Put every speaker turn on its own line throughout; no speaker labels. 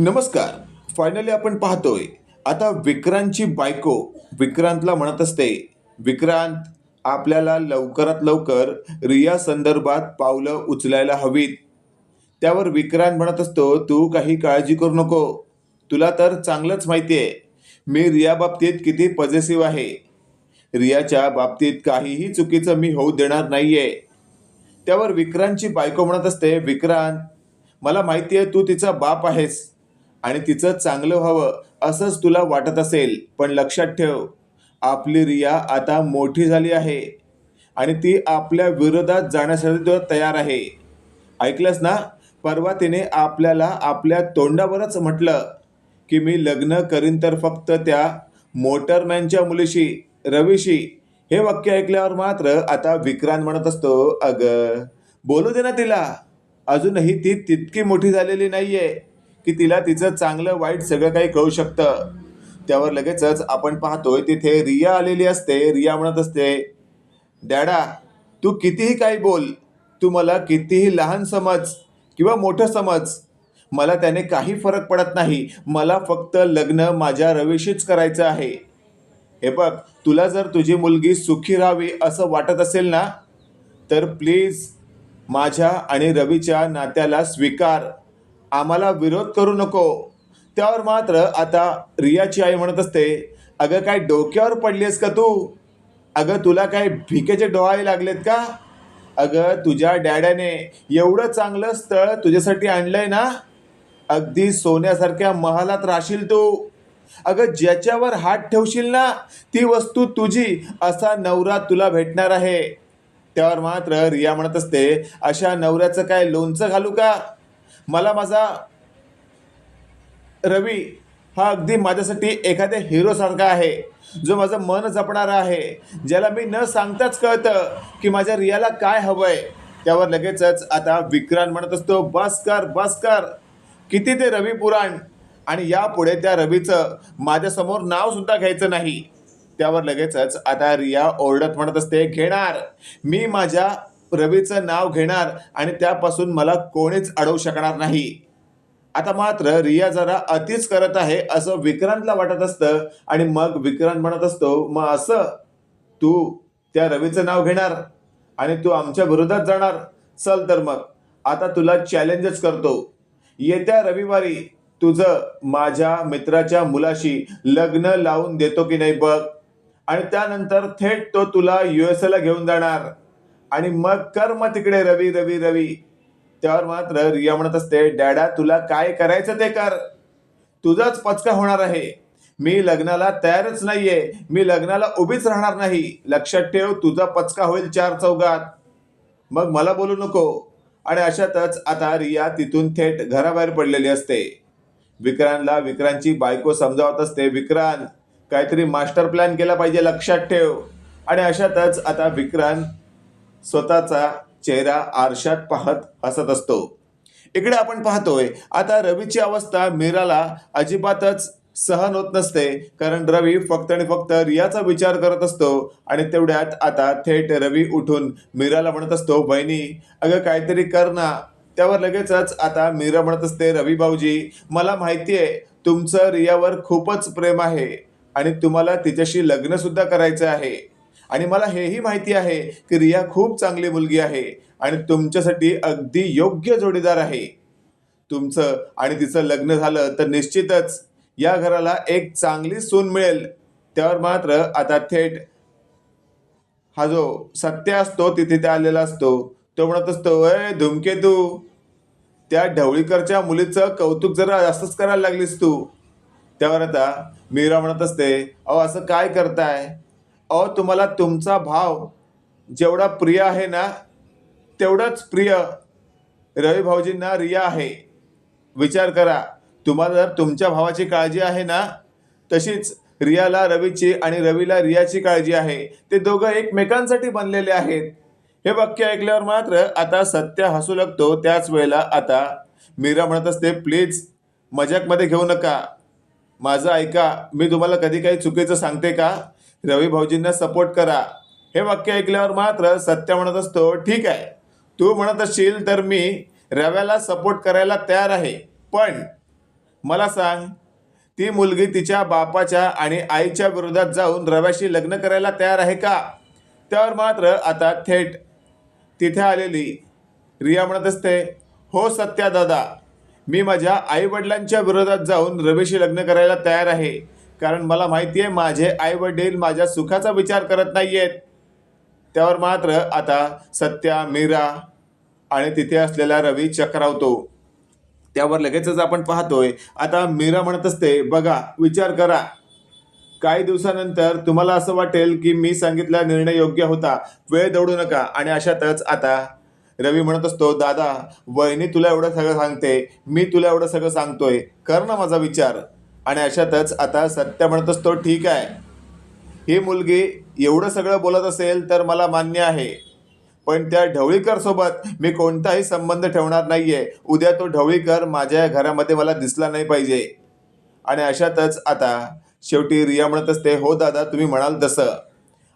नमस्कार. फायनली आपण पाहतोय. आता विक्रांतची बायको विक्रांतला म्हणत असते विक्रांत आपल्याला लवकरात लवकर रिया संदर्भात पावलं उचलायला हवीत. त्यावर विक्रांत म्हणत असतो तू काही काळजी करू नको. तुला तर चांगलंच माहिती आहे मी रिया बाबतीत किती पॉझिटिव्ह आहे. रियाच्या बाबतीत काहीही चुकीचं मी होऊ देणार नाहीये. त्यावर विक्रांतची बायको म्हणत असते विक्रांत मला माहिती आहे तू तिचा बाप आहेस. आणि तिचं चांगलं व्हावं असंच तुला वाटत असेल पण लक्षात ठेव आपली रिया आता मोठी झाली आहे आणि ती आपल्या विरोधात जाण्यासाठी तो तयार आहे. ऐकलंस ना? परवा तिने आपल्याला आपल्या तोंडावरच म्हटलं की मी लग्न करीन तर फक्त त्या मोटरमॅनच्या मुलीशी रवीशी. हे वाक्य ऐकल्यावर मात्र आता विक्रांत म्हणत असतो अगं बोलू दे ना तिला. अजूनही ती तितकी मोठी झालेली नाही आहे की तिला तिचं चांगलं वाईट सगळं काही कळू शकतं. त्यावर लगेचच आपण पाहतोय तिथे रिया आलेली असते. रिया म्हणत असते डॅडा तू कितीही काही बोल तू मला कितीही लहान समज किंवा मोठं समज मला त्याने काही फरक पडत नाही. मला फक्त लग्न माझ्या रवीशीच करायचं आहे. हे बघ तुला जर तुझी मुलगी सुखी राहावी असं वाटत असेल ना तर प्लीज माझ्या आणि रवीच्या नात्याला स्वीकार. आम्हाला विरोध करू नको. त्यावर मात्र आता रियाची आई म्हणत असते अगं काय डोक्यावर पडलीस का तू? अगं तुला काय भिकेचे डोळे लागलेत का? अगं तुझ्या डॅड्याने एवढं चांगलं स्थळ तुझ्यासाठी आणलंय ना? अगदी सोन्यासारख्या महालात राहशील तू. अगं ज्याच्यावर हात ठेवशील ना ती वस्तू तुझी असा नवरा तुला भेटणार आहे. त्यावर मात्र रिया म्हणत असते अशा नवऱ्याचं काय लोणचं घालू का? मला माझा रवी हा अगदी माझ्यासाठी एखाद्या हिरोसारखा आहे जो माझं मन जपणारा आहे ज्याला मी न सांगताच कळतं की माझ्या रियाला काय हवंय त्यावर लगेचच आता विक्रांत म्हणत असतो बस कर बस कर. किती ते रवी पुराण. आणि यापुढे त्या रवीचं माझ्यासमोर नाव सुद्धा घ्यायचं नाही. त्यावर लगेचच आता रिया ओरडत म्हणत असते घेणार. मी माझ्या रवीचं नाव घेणार आणि त्यापासून मला कोणीच अडवू शकणार नाही. आता मात्र रिया जरा अतिच करत आहे असं विक्रांतला वाटत असतं आणि मग विक्रांत म्हणत असतो मग असं तू त्या रवीचं नाव घेणार आणि तू आमच्या विरोधात जाणार. चल तर मग आता तुला चॅलेंजच करतो. येत्या रविवारी तुझं माझ्या मित्राच्या मुलाशी लग्न लावून देतो की नाही बघ. आणि त्यानंतर थेट तो तुला यू एस घेऊन जाणार. आणि मग कर मग तिकडे रवी रवी रवी. त्यावर मात्र रिया म्हणत असते डॅडा तुला काय करायचं ते कर. तुझाच पचका होणार आहे. मी लग्नाला तयारच नाहीये. मी लग्नाला उभीच राहणार नाही. लक्षात ठेव तुझा पचका होईल चार चौघात. मग मला बोलू नको. आणि अशातच आता रिया तिथून थेट घराबाहेर पडलेली असते. विक्रांतला विक्रांतची बायको समजावत असते विक्रांत काहीतरी मास्टर प्लॅन केला पाहिजे लक्षात ठेव. आणि अशातच आता विक्रांत स्वतःचा चेहरा आरशात पाहत हसत असतो. इकडे आपण पाहतोय आता रवीची अवस्था मीराला अजिबातच सहन होत नसते कारण रवी फक्त आणि फक्त रियाचा विचार करत असतो आणि तेवढ्यात आता थेट रवी उठून मीराला म्हणत असतो बहिणी अगं काहीतरी कर ना. त्यावर लगेचच आता मीरा म्हणत असते रवी भाऊजी मला माहिती आहे तुमचं रियावर खूपच प्रेम आहे आणि तुम्हाला तिच्याशी लग्न सुद्धा करायचं आहे. आणि मला हेही माहिती आहे की रिया खूप चांगली मुलगी आहे आणि तुमच्यासाठी अगदी योग्य जोडीदार आहे. तुमचं आणि तिचं लग्न झालं तर निश्चितच या घराला एक चांगली सून मिळेल. त्यावर मात्र आता थेट हा जो सत्य असतो तिथे त्या आलेला असतो. तो म्हणत असतो अय धुमकेतू त्या ढवळीकरच्या मुलीचं कौतुक जरा जास्तच करायला लागलीस तू. त्यावर आता मीरा म्हणत असते अहो असं काय करताय? अहो तुम्हाला तुमचा भाव जेवढा प्रिय आहे ना तेवढंच प्रिय रवी भाऊजींना रिया आहे. विचार करा तुम्हाला जर तुमच्या भावाची काळजी आहे ना तशीच रियाला रवीची आणि रवीला रियाची काळजी आहे. ते दोघं एकमेकांसाठी बनलेले आहेत. हे वाक्य ऐकल्यावर मात्र आता सत्य हसू लागतो. त्याच वेळेला आता मीरा म्हणत असते प्लीज मजाकमध्ये घेऊ नका. माझं ऐका मी तुम्हाला कधी काही चुकीचं सांगते का? रवी भाऊजींना सपोर्ट करा. हे वाक्य ऐकल्यावर मात्र सत्य म्हणत असतो ठीक आहे. तू म्हणत असशील तर मी रव्याला सपोर्ट करायला तयार आहे. पण मला सांग ती मुलगी तिच्या बापाच्या आणि आईच्या विरोधात जाऊन रव्याशी लग्न करायला तयार आहे का? त्यावर मात्र आता थेट तिथे आलेली रिया म्हणत असते हो सत्या दादा मी माझ्या आईवडिलांच्या विरोधात जाऊन रवीशी लग्न करायला तयार आहे. कारण मला माहिती आहे माझे आईवडील माझ्या सुखाचा विचार करत नाही आहेत त्यावर मात्र आता सत्या मीरा आणि तिथे असलेला रवी चक्रावतो. त्यावर लगेचच आपण पाहतोय आता मीरा म्हणत असते बघा विचार करा. काही दिवसानंतर तुम्हाला असं वाटेल की मी सांगितला निर्णय योग्य होता. वेळ दौडू नका. आणि अशातच आता रवी म्हणत असतो दादा वहिनी तुला एवढं सगळं सांगते. मी तुला एवढं सगळं सांगतोय. कर ना माझा विचार. आणि अशातच आता सत्य म्हणत असतो ठीक आहे. ही मुलगी एवढं सगळं बोलत असेल तर मला मान्य आहे. पण त्या ढवळीकर सोबत मी कोणताही संबंध ठेवणार नाहीये. उद्या तो ढवळीकर माझ्या घरामध्ये मला दिसला नाही पाहिजे. आणि अशातच आता शेवटी रिया म्हणत असते हो दादा तुम्ही म्हणाल तसं.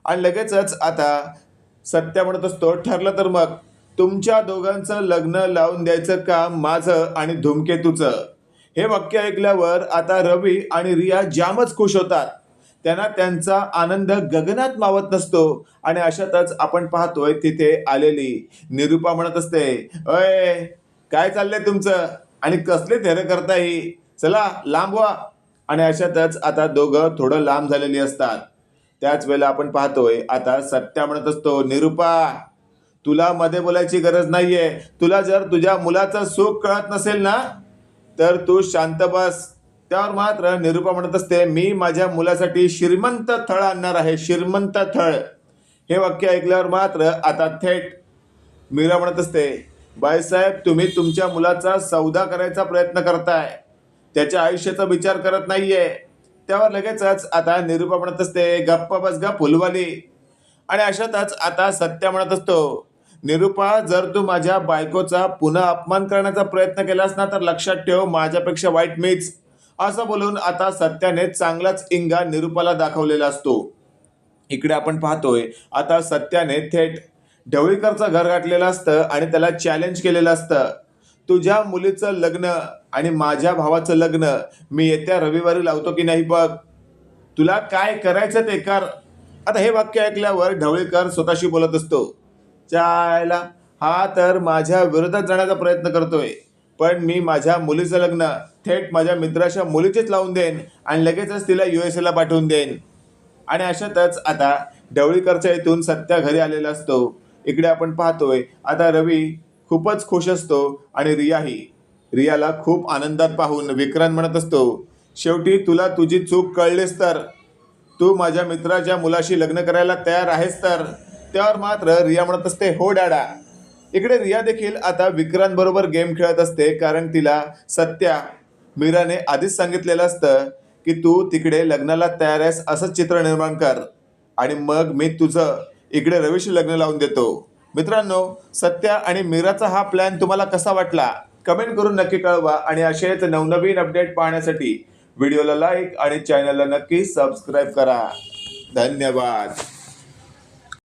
आणि लगेचच आता सत्या म्हणत असतो ठरलं तर मग. तुमच्या दोघांचं लग्न लावून द्यायचं काम माझं आणि धूमकेतूचं. हे वाक्य ऐकल्यावर आता रवी आणि रिया जामच खुश होतात. त्यांना त्यांचा आनंद गगनात मावत नसतो आणि अशातच आपण पाहतोय तिथे आलेली निरुपा म्हणत असते अय काय चाललंय तुमचं? आणि कसले धैर्य करता ही चला लांब व्हा आणि अशातच आता दोघं थोडं लांब झालेली असतात. त्याच वेळेला आपण पाहतोय आता सत्या म्हणत असतो निरुपा तुला मध्ये बोलायची गरज नाहीये. तुला जर तुझ्या मुलाचं सुख कळत नसेल ना तर तू शांत बस. त्यावर मात्र निरुपा म्हणत असते मी माझ्या मुलासाठी श्रीमंत थळ आणणार आहे श्रीमंत थळ. हे वाक्य ऐकल्यावर मात्र आता थेट मीरा म्हणत असते बाईसाहेब तुम्ही तुमच्या मुलाचा सौदा करायचा प्रयत्न करताय. त्याच्या आयुष्याचा विचार करत नाहीये. त्यावर लगेचच आता निरुपा म्हणत असते गप्पा बस गा फुलवाली. आणि अशातच आता सत्य म्हणत असतो निरुपा जर तू माझ्या बायकोचा पुन्हा अपमान करण्याचा प्रयत्न केलास ना तर लक्षात ठेव माझ्यापेक्षा वाईट मीच. असं बोलून आता सत्याने चांगलाच इंगा निरुपाला दाखवलेला असतो. इकडे आपण पाहतोय आता सत्याने थेट ढवळीकरचं घर गाठलेलं असतं आणि त्याला चॅलेंज केलेलं असतं. तुझ्या मुलीचं लग्न आणि माझ्या भावाचं लग्न मी येत्या रविवारी लावतो की नाही बघ? तुला काय करायचं ते कर. आता हे वाक्य ऐकल्यावर ढवळीकर स्वतःशी बोलत असतो. चायला हा तर माझ्या विरोधात जाण्याचा प्रयत्न करतोय. पण मी माझ्या मुलीचं लग्न थेट माझ्या मित्राच्या मुलीचेच लावून देईन आणि लगेचच तिला यू एस एला पाठवून देईन. आणि अशातच आता ढवळीकरच्या इथून सत्या घरी आलेला असतो. इकडे आपण पाहतोय आता रवी खूपच खुश असतो आणि रियाही रियाला खूप आनंदात पाहून विक्रांत म्हणत असतो शेवटी तुला तुझी चूक कळलीस तर? तू माझ्या मित्राच्या मुलाशी लग्न करायला तयार आहेस तर? त्यावर मात्र रिया म्हणत असते हो डॅडा. इकडे रिया देखील आता विक्रांत बरोबर गेम खेळत असते कारण तिला सत्या मीराने आधीच सांगितलेलं असतं की तू तिकडे लग्नाला तयार आहेस असं चित्र निर्माण कर. आणि मग मी तुझं इकडे रवीशी लग्न लावून देतो. मित्रांनो सत्या आणि मीराचा हा प्लॅन तुम्हाला कसा वाटला? कमेंट करून नक्की कळवा आणि असेच नवनवीन अपडेट पाहण्यासाठी व्हिडिओला लाईक आणि चॅनलला नक्की सबस्क्राईब करा. धन्यवाद.